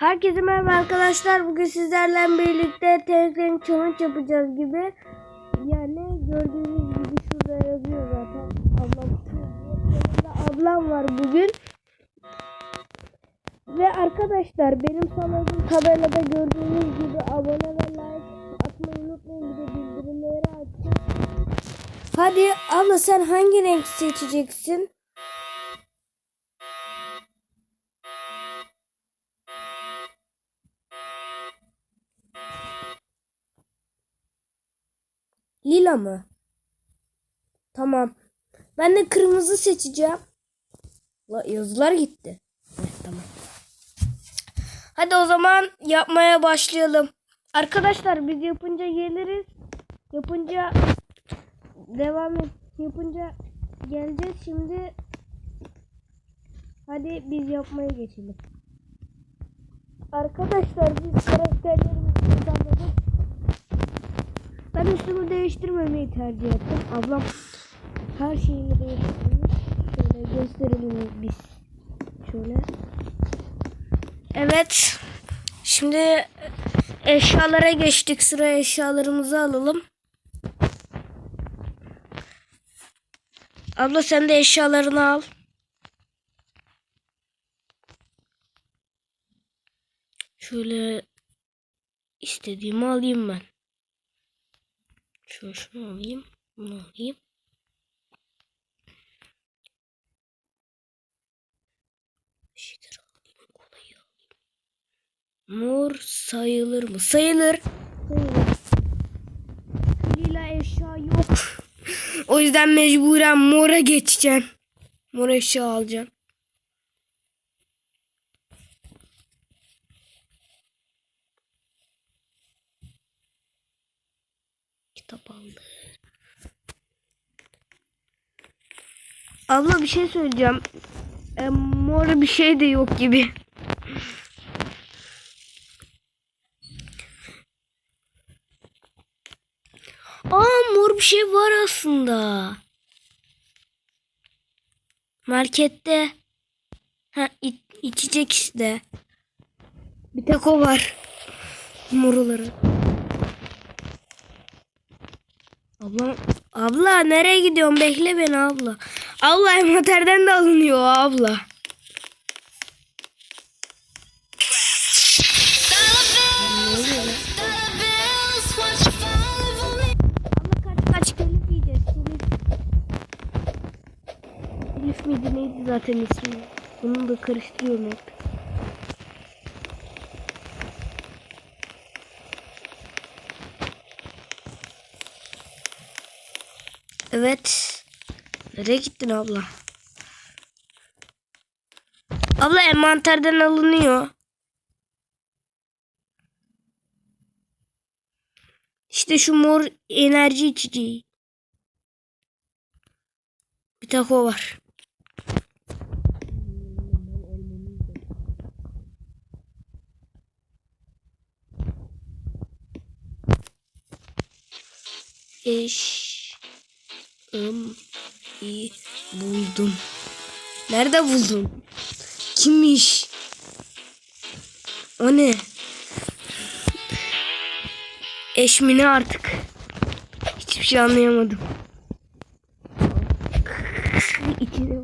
Herkese merhaba arkadaşlar. Bugün sizlerle birlikte Tank Challenge yapacağız gibi. Yani gördüğünüz gibi şurada yazıyor zaten. Ablam, ablam var bugün. Ve arkadaşlar benim sanadığım tabelada gördüğünüz gibi abone ve like atmayı unutmayın. Bir de bildirimleri açın. Hadi abla sen hangi renk seçeceksin? Lila mı? Tamam. Ben de kırmızı seçeceğim. La yazılar gitti. Heh, tamam. Hadi o zaman yapmaya başlayalım. Arkadaşlar biz yapınca geliriz. Yapınca devam et. Yapınca geleceğiz. Şimdi hadi biz yapmaya geçelim. Arkadaşlar biz karakterlerimizi. Ben üstümü değiştirmemeyi tercih ettim. Ablam her şeyini değiştirmiş. Şöyle gösterelim biz. Şöyle. Evet. Şimdi eşyalara geçtik. Sıra eşyalarımızı alalım. Abla sen de eşyalarını al. Şöyle istediğimi alayım ben. Şunu şunu alayım. Bunu alayım. Şeyler alayım. Kolayı alayım. Mor sayılır mı? Sayılır. Sayılır. Lila eşya yok. o yüzden mecburen mora geçeceğim. Mor eşya alacağım. Kitap aldı. Abla bir şey söyleyeceğim. E, mor bir şey de yok gibi. Aa mor bir şey var aslında. Markette. Ha iç, içecek işte. Bir tek o var. Moruları. Abla, abla nereye gidiyorsun? Bekle beni abla. Abla envanterden de alınıyor abla. Telif miydi neydi zaten ismi? Bunu da karıştırıyorum hep. Evet. Nereye gittin abla? Abla envanterden alınıyor. İşte şu mor enerji içeceği. Bir tek o var. Eş ım i buldum. Nerede buldun? Kimmiş? O ne? Eş mi ne artık? Hiçbir şey anlayamadım. İçine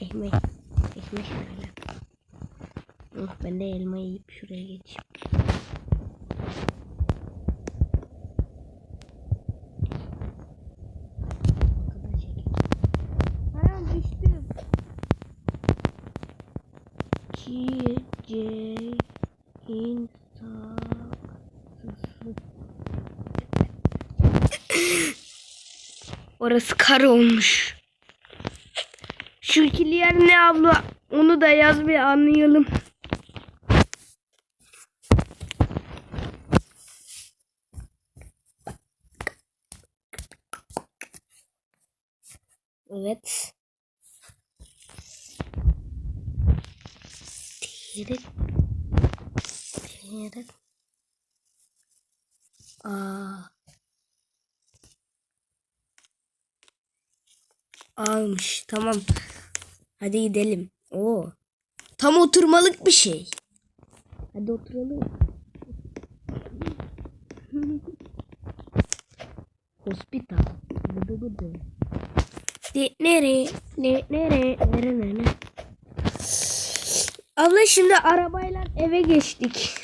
Ekmek. Ekmek şöyle. Oh, ben de elma yiyip şuraya geçeyim. Çiçeğin saksısı. Orası kar olmuş. Şu ikili yer ne abla? Onu da yaz bir anlayalım. Evet. Tirit. Tirit. Aa. Almış. Tamam. Hadi gidelim. Oo. Tam oturmalık bir şey. Hadi oturalım. Hospital. Bıdı. De, nere? Ne, nere? Nere nere? Abla şimdi arabayla eve geçtik.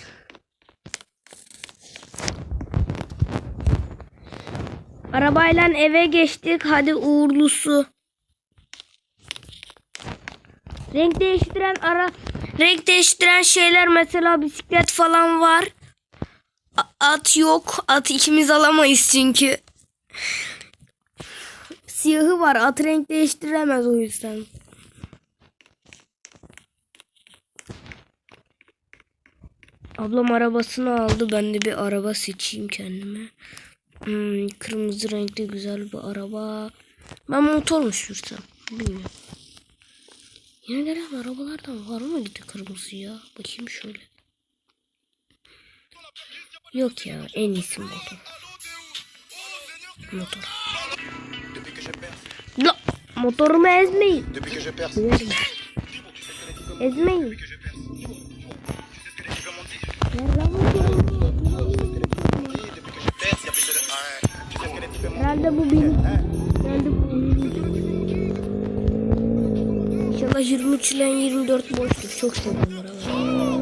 Arabayla eve geçtik. Hadi uğurlusu. Renk değiştiren ara renk değiştiren şeyler mesela bisiklet falan var. A- At yok. At ikimiz alamayız çünkü. Siyahı var. At renk değiştiremez o yüzden. Ablam arabasını aldı. Ben de bir araba seçeyim kendime. Hmm, kırmızı renkli güzel bir araba. Ben motor mu sürsem? Bilmiyorum. Yine gelen arabalardan var mı gitti kırmızı ya? Bakayım şöyle. Yok ya en iyisi motor. Motor. La, motorumu ezmeyin. Ezmeyin. Ezmeyin. Herhalde bu benim. Herhalde bu benim. İnşallah 23 ile 24 boştur. Çok arabayı.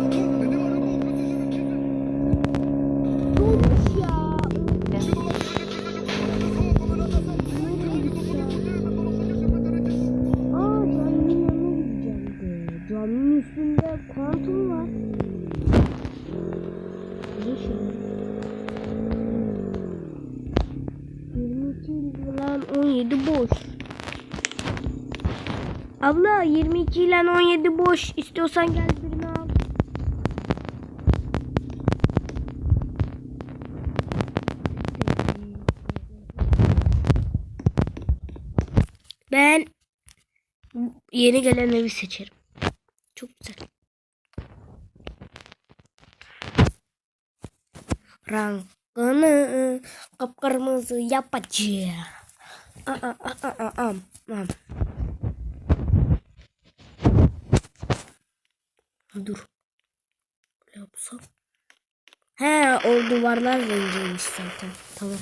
12 ile 17 boş. İstiyorsan gel birini al. Ben yeni gelen evi seçerim. Çok güzel. Rankını kapkırmızı yapacağım. Aa, aa, aa, aa, aa, aa. Dur. Böyle yapsam. He o duvarlar rengiymiş zaten. Tamam.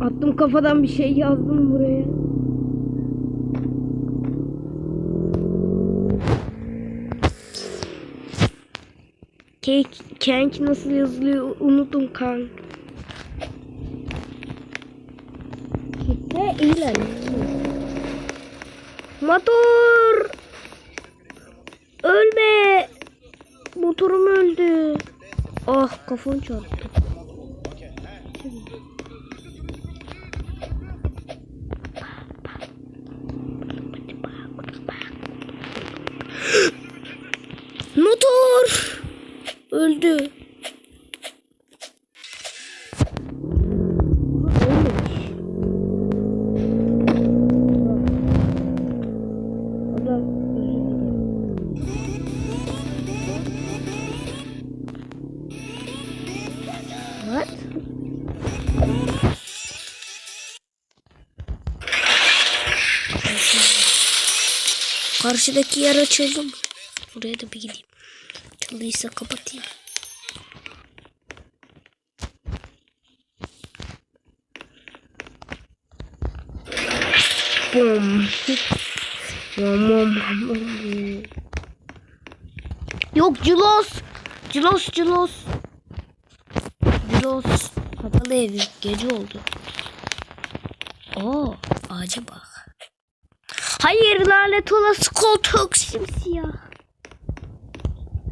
Attım kafadan bir şey yazdım buraya. Kek, kenk nasıl yazılıyor unuttum kan. Kitle ilan. Motor! Ölme! Motorum öldü. Ah kafam çarptı. Öldü. Karşıdaki yer açıldı mı? Oraya da bir gideyim. Açıldıysa kapatayım. Bom. Bom. Yok Culos. Culos Culos. Culos. Kapalı evi. Gece oldu. Oo, ağaca bak. Hayır lanet olası koltuk simsiyah.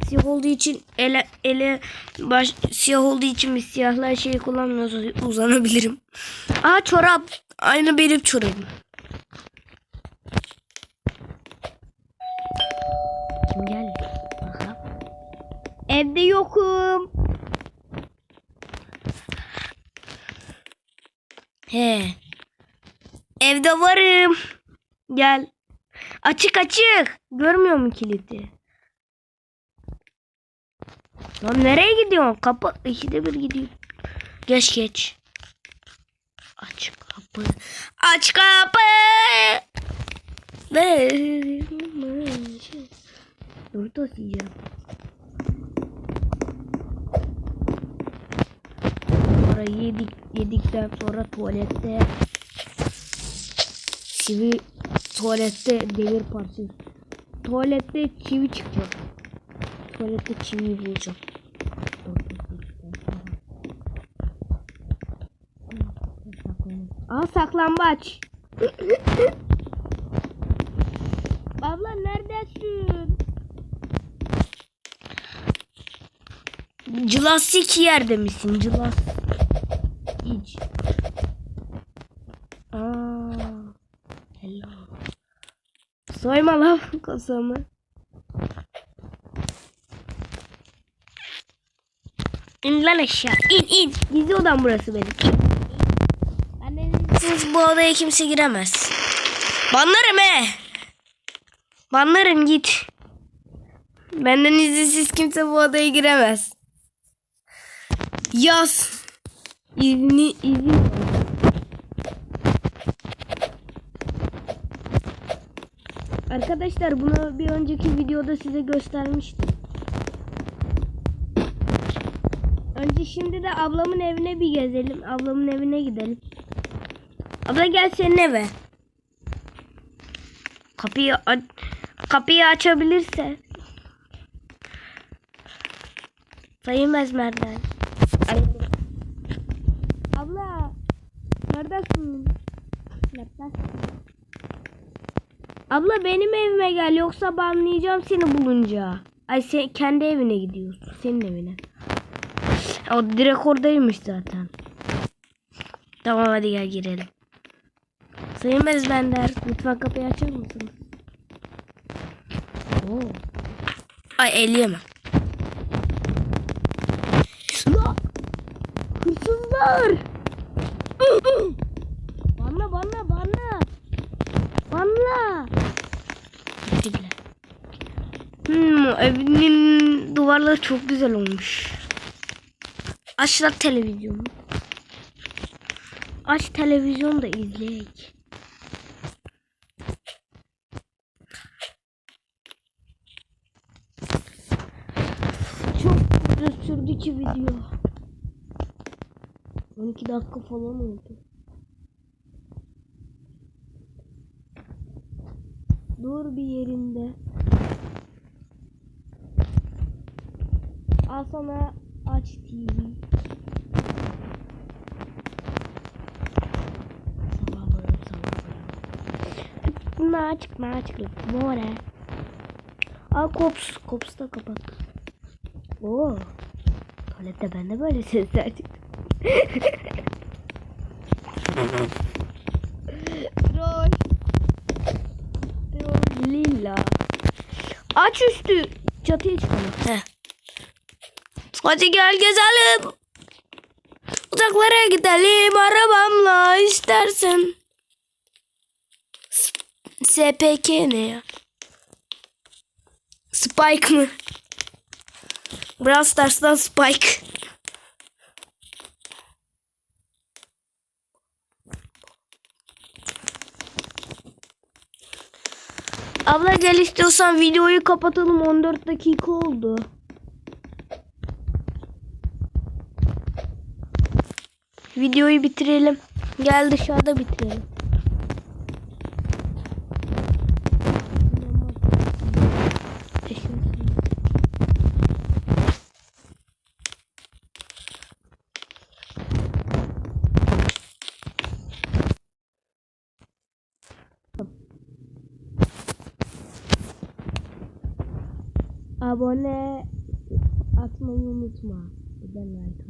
Siyah olduğu için ele ele baş siyah olduğu için bir siyahlar şeyi kullanmıyoruz uzanabilirim. Aa çorap. Aynı benim çorabım. Evde yokum. He. Evde varım. Gel. Açık açık. Görmüyor mu kilidi? Lan nereye gidiyorsun? Kapı ikide bir gidiyor. Geç geç. Aç kapı. Aç kapı. Ve Dur da yiyeceğim. Yedik yedikten sonra tuvalette çivi tuvalette demir parçası. Tuvalette çivi çıkacak. Tuvalette çivi bulacağım. Aa saklambaç. Abla neredesin? Cılasik yerde misin? Cılas. İç. Aa. Hello. Soyma lan kasamı. İn lan aşağı. İn in. Gizli odam burası benim. Siz bu odaya kimse giremez. Banlarım he. Banlarım git. Benden izinsiz kimse bu odaya giremez. Yaz. İzni izin. Arkadaşlar bunu bir önceki videoda size göstermiştim. Önce şimdi de ablamın evine bir gezelim. Ablamın evine gidelim. Abla gel senin eve. Kapıyı a- kapıyı açabilirse. Sayın Bezmer'den. Ay. Abla. Neredesin? Neredesin? Abla benim evime gel yoksa banlayacağım seni bulunca. Ay sen kendi evine gidiyorsun. Senin evine. O direkt oradaymış zaten. Tamam hadi gel girelim. Sayın Bezbender lütfen kapıyı açar mısınız? Oo. Ay elleyemem. La! Hırsızlar! Banla. Gittiler. Hmm, evinin duvarları çok güzel olmuş. Aç lan televizyonu. Aç televizyon da izleyek. Çok uzun sürdü ki video. 12 dakika falan oldu. Dur bir yerinde. Al sana aç TV. Naçık naçıklık. More. Al kops. Kops da kapat. Oo. Tuvalette ben de böyle sesler çıktı. Aç üstü. Çatıya çıkalım. Heh. Hadi gel gezelim. Uzaklara gidelim arabamla istersen. SPK ne ya? Spike mı? Brawl Stars'tan Spike. Abla gel istiyorsan videoyu kapatalım 14 dakika oldu. Videoyu bitirelim. Gel dışarıda bitirelim. Abone atmayı unutma. Bir de like.